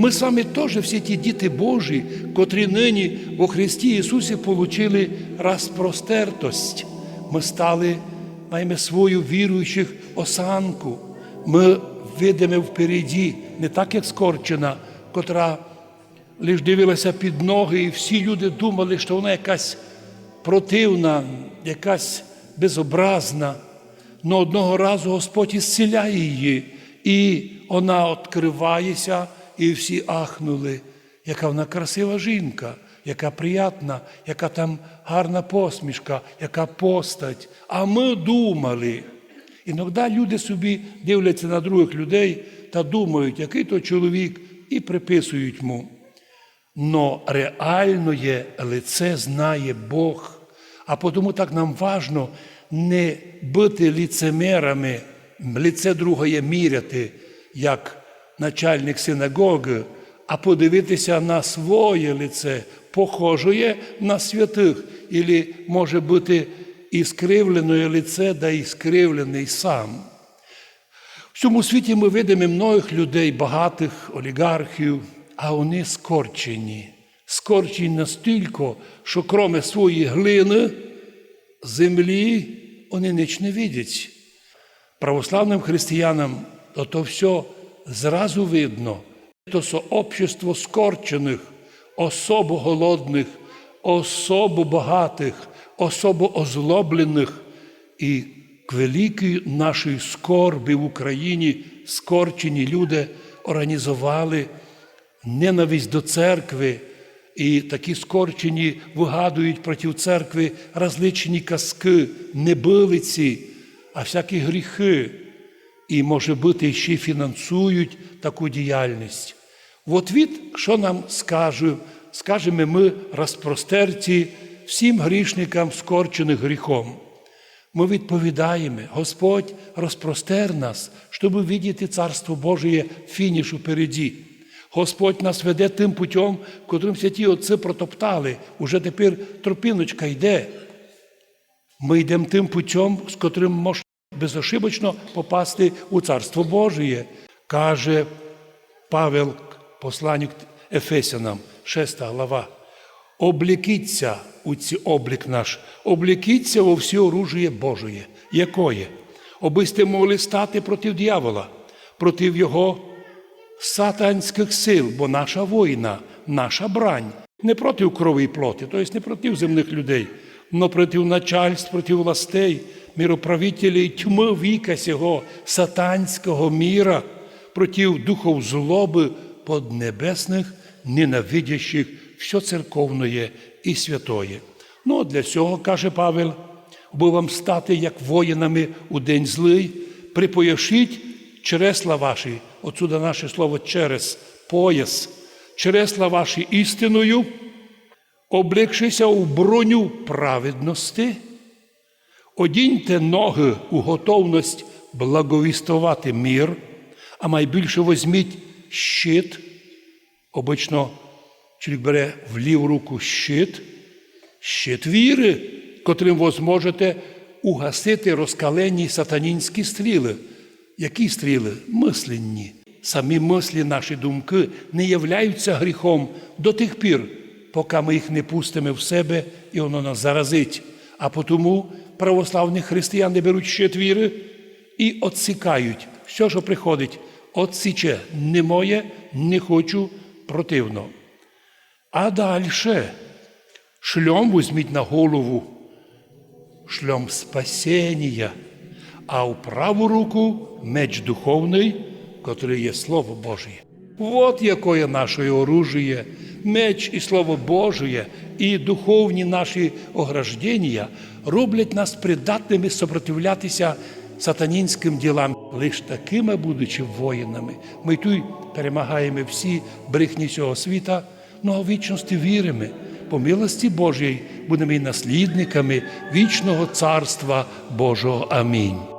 Ми з вами теж всі ті діти Божі, котрі нині во Христі Ісусі получили розпростертость. Ми стали, маємо свою віруючих осанку. Ми видимо впереді, не так, як скорчена, котра лиш дивилася під ноги, і всі люди думали, що вона якась противна, якась безобразна. Но одного разу Господь ісціляє її, і вона відкривається, і всі ахнули, яка вона красива жінка, яка приятна, яка там гарна посмішка, яка постать. А ми думали. Іноді люди собі дивляться на других людей та думають, який то чоловік, і приписують йому. Но реальне лице знає Бог. А тому так нам важно не бути ліцемерами, лице другое міряти, як начальник синагоги, а подивитися на своє лице, похожує на святих, або може бути і лице, да і скривлений сам. В цьому світі ми видимо многих людей, багатих олігархів, а вони скорчені. Скорчені настільки, що кроме своєї глини, землі, вони ніч не видять. Православним християнам то, то все зразу видно. То сообщество скорчених, особо голодних, особо багатих, особо озлоблених і к великій нашій скорбі в Україні скорчені люди організували ненависть до церкви, і такі скорчені вигадують проти церкви различні казки, небилиці, а всякі гріхи. І, може бути, ще фінансують таку діяльність. В отвіт, що нам скаже, скажемо ми розпростерті всім грішникам, скорчених гріхом. Ми відповідаємо, Господь розпростер нас, щоб видіти Царство Божє фініш упереді. Господь нас веде тим путем, котрим святі отці протоптали. Уже тепер тропіночка йде. Ми йдемо тим путем, з котрим можна безошибочно попасти у Царство Божє, каже Павел, посланник Ефесянам, 6 глава. Облікіться у ці облік наш, облікіться во всі оружие Божє. Якое? Оби сте могли стати проти дьявола, проти його сатанських сил, бо наша воїна, наша брань не проти крові і плоті, тобто не проти земних людей, но проти начальств, проти властей, мироправителей тьми віка сього сатанського міра, проти духов злоби поднебесних, ненавидящих все церковне і святоє. Ну, для цього, каже Павел, аби вам стати як воїнами у день злий, припояшіть чересла ваші, отсюда наше слово через пояс, чересла ваші істиною, облегшися у броню праведності, одіньте ноги у готовність благовістувати мир, а найбільше возьміть щит. Обично чоловік бере в ліву руку щит, щит віри, котрим ви зможете угасити розкалені сатанінські стріли. Які стріли? Мисленні. Самі мислі, наші думки не являються гріхом до тих пір, поки ми їх не пустимо в себе і воно нас заразить. А тому православні християни беруть щит віри і отсікають. Все, що приходить, отсіче не моє, не хочу, противно. А далі шльом візьміть на голову, шльом спасіння, а у праву руку меч духовний, котрий є Слово Божє. От яке наше оружие, меч і Слово Божє, і духовні наші ограждення роблять нас придатними сопротивлятися сатанінським ділам. Лиш такими, будучи воїнами, ми тут перемагаємо всі брехні цього світа, ну а вічності віримо. По милості Божій будемо і наслідниками вічного Царства Божого. Амінь.